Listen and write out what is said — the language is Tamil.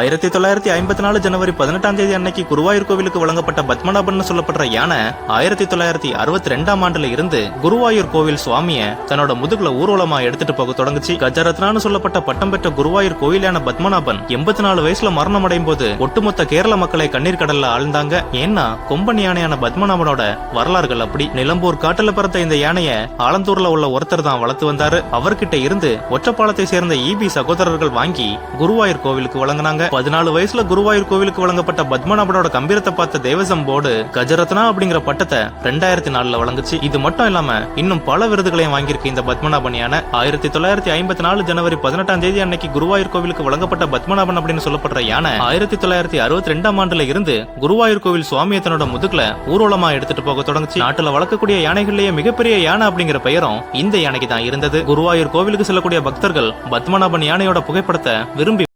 ஆயிரத்தி தொள்ளாயிரத்தி ஐம்பத்தி நாலு ஜனவரி பதினெட்டாம் தேதி அன்னைக்கு குருவாயூர் கோவிலுக்கு வழங்கப்பட்ட பத்மநாபன் சொல்லப்படுற யானை ஆயிரத்தி தொள்ளாயிரத்தி அறுபத்தி ரெண்டாம் ஆண்டுல இருந்து குருவாயூர் கோவில் சுவாமிய தன்னோட முதுகுல ஊர்வலமா எடுத்துட்டு போக தொடங்குச்சு. கஜரத்னான்னு சொல்லப்பட்ட பட்டம் பெற்ற குருவாயூர் கோவிலான பத்மநாபன் எண்பத்தி நாலு வயசுல மரணம் அடையும் போது ஒட்டுமொத்த கேரள மக்களை கண்ணீர் கடல்ல ஆழ்ந்தாங்க. ஏன்னா கொம்பன் யானையான பத்மநாபனோட வரலாறுகள் அப்படி. நிலம்பூர் காட்டுல பிறந்த இந்த யானைய ஆலந்தூர்ல உள்ள ஒருத்தர் தான் வளர்த்து வந்தாரு. அவர்கிட்ட இருந்து ஒற்றப்பாலத்தை சேர்ந்த ஈபி சகோதரர்கள் வாங்கி குருவாயூர் கோவிலுக்கு வழங்கினாங்க. பதினாலு வயசுல குருவாயூர் கோவிலுக்கு வழங்கப்பட்ட பத்மநாபனோட கம்பீரத்தை பார்த்த தேவசம் போர்டு கஜரத்னா அப்படிங்கிற பட்டத்தை ரெண்டாயிரத்தி நாலுல வழங்குச்சு. இது மட்டும் இல்லாம இன்னும் பல விருதுகளையும் வாங்கியிருக்கு இந்த பத்மநாபன் யானை ஆயிரத்தி தொள்ளாயிரத்தி ஐம்பத்தி நாலு ஜனவரி பதினெட்டாம் தேதி அன்னைக்கு குருவாயூர் கோவிலுக்கு வழங்கப்பட்ட பத்மநாபன் அப்படின்னு சொல்லப்படுற யானை ஆயிரத்தி தொள்ளாயிரத்தி அறுபத்தி ரெண்டாம் ஆண்டுல இருந்து குருவாயூர் கோவில் சுவாமியை தன்னோட முதுகுல ஊர்வலமா எடுத்துட்டு போக தொடங்குச்சு. நாட்டுல வளர்க்கக்கூடிய யானைகள்லயே மிகப்பெரிய யானை அப்படிங்கிற பெயரும் இந்த யானைக்கு தான் இருந்தது. குருவாயூர் கோவிலுக்கு செல்லக்கூடிய பக்தர்கள் பத்மநாபன் யானையோட புகைப்படத்தை விரும்பி